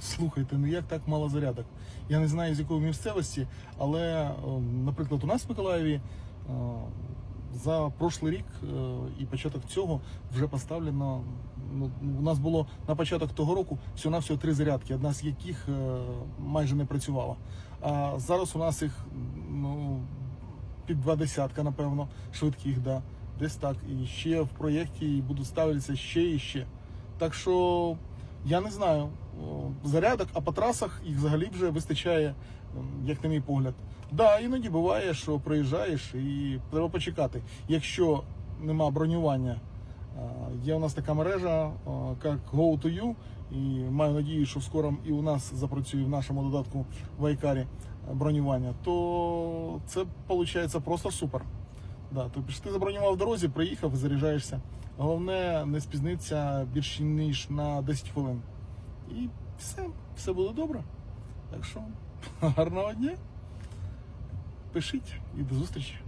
Слухайте, ну як так мало зарядок? Я не знаю з якої місцевості, але, е, наприклад, у нас в Миколаєві е, за прошлий рік е, і початок цього вже поставлено. Ну, у нас було на початок того року всього на всього три зарядки, одна з яких майже не працювала. А зараз у нас їх ну, під два десятка, напевно, швидких, да. Десь так. І ще в проєкті будуть ставитися ще і ще. Так що я не знаю. Зарядок, а по трасах їх взагалі вже вистачає, ем, як на мій погляд. Да, іноді буває, що приїжджаєш і треба почекати. Якщо нема бронювання, є у нас така мережа, як Go to You, і маю надію, що скоро і у нас запрацює в нашому додатку в Айкарі бронювання, то це виходить просто супер. Да, тобто ти забронював в дорозі, приїхав і заряджаєшся. Головне не спізнитися більше ніж на 10 хвилин. І все, все буде добре. Так що гарного дня. Пишіть і до зустрічі.